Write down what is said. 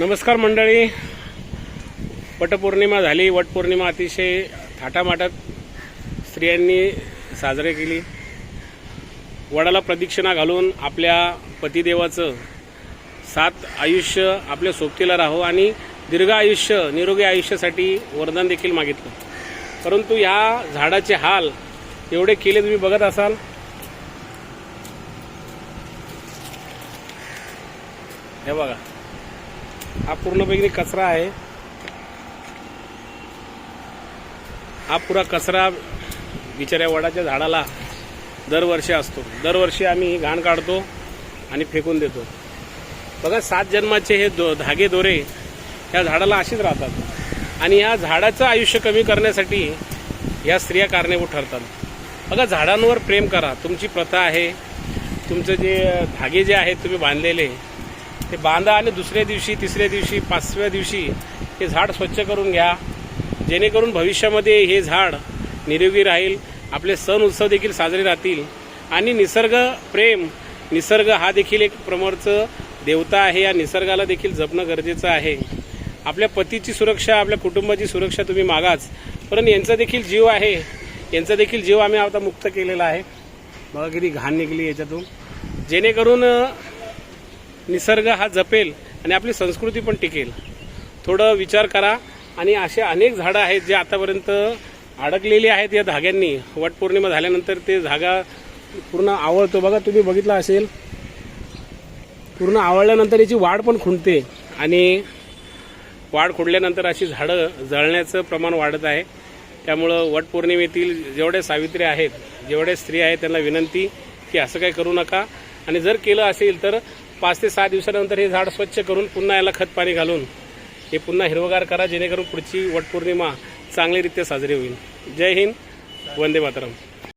नमस्कार मंडळी. वटपौर्णिमा झाली. वटपौर्णिमा अतिशय थाटामाटात स्त्रियांनी साजरी केली. वडाला प्रदक्षिणा घालून आपल्या पतिदेवाचं सात आयुष्य आपल्या सोबतीला राहो आणि दीर्घ आयुष्य निरोगी आयुष्यासाठी वरदान देखील मागितलं. परंतु या झाडाचे हाल एवढे केले तुम्ही बघत असाल. हे बघा. हा पूर्णपैकी कचरा आहे. हा पुरा कचरा बिचाऱ्या वडाच्या झाडाला दरवर्षी असतो. दरवर्षी आम्ही ही घाण काढतो आणि फेकून देतो. बघा सात जन्माचे हे दो धागे दोरे या झाडाला अशीच राहतात. आणि या झाडाचं आयुष्य कमी करण्यासाठी या स्त्रिया कारणीभूत ठरतात. बघा झाडांवर प्रेम करा. तुमची प्रथा आहे. तुमचं जे धागे जे आहेत तुम्ही बांधलेले ते बांधा आणि दुसऱ्या दिवशी तिसऱ्या दिवशी पाचव्या दिवशी हे झाड स्वच्छ करून घ्या. जेणेकरून भविष्यामध्ये हे झाड निरोगी राहील. आपले सण उत्सव देखील साजरे राहतील. आणि निसर्ग प्रेम निसर्ग हा देखील एक प्रमोरचं देवता आहे. या निसर्गाला देखील जपणं गरजेचं आहे. आपल्या पतीची सुरक्षा आपल्या कुटुंबाची सुरक्षा तुम्ही मागाच. परंतु यांचा देखील जीव आहे. यांचा देखील जीव आम्ही आता मुक्त केलेला आहे. बघा किती घाण निघली याच्यातून. जेणेकरून निसर्ग हा जपेल आणि आपली संस्कृती पण टिकेल. थोडं विचार करा आणि असे अनेक झाडं आहेत जे आतापर्यंत अडकलेली आहेत या धाग्यांनी. वटपौर्णिमा झाल्यानंतर ते धागा पूर्ण आवळतो. बघा तुम्ही बघितला असेल. पूर्ण आवळल्यानंतर याची वाढ पण खुंटते आणि वाढ खुडल्यानंतर अशी झाडं जळण्याचं प्रमाण वाढत आहे. त्यामुळं वटपौर्णिमेतील जेवढे सावित्री आहेत जेवढे स्त्री आहेत त्यांना विनंती की असं काही करू नका. आणि जर केलं असेल तर पाच ते सहा दिवसानंतर हे झाड स्वच्छ करून पुन्हा याला खत पाणी घालून हे पुन्हा हिरवगार करा जेणेकरून पुढची वटपौर्णिमा चांगलीरित्या साजरी होईल. जय हिंद वंदे मातरम.